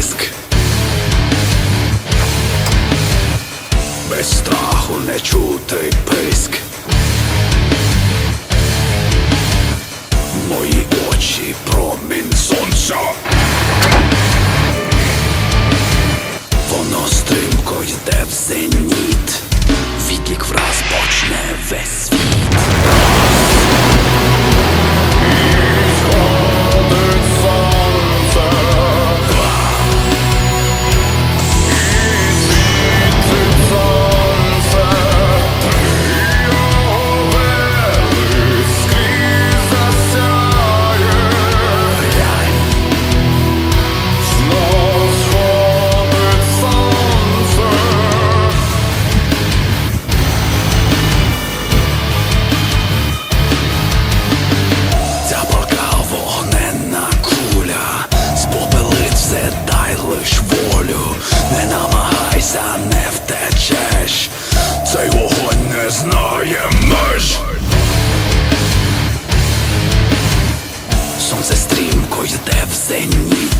Блиск. Без страху не чути писк. Мої очі промінь сонця. Воно стрімко йде в зеніт. Відлік враз почне весь світ. Не знає. Сонце стрімко йде в зеніт,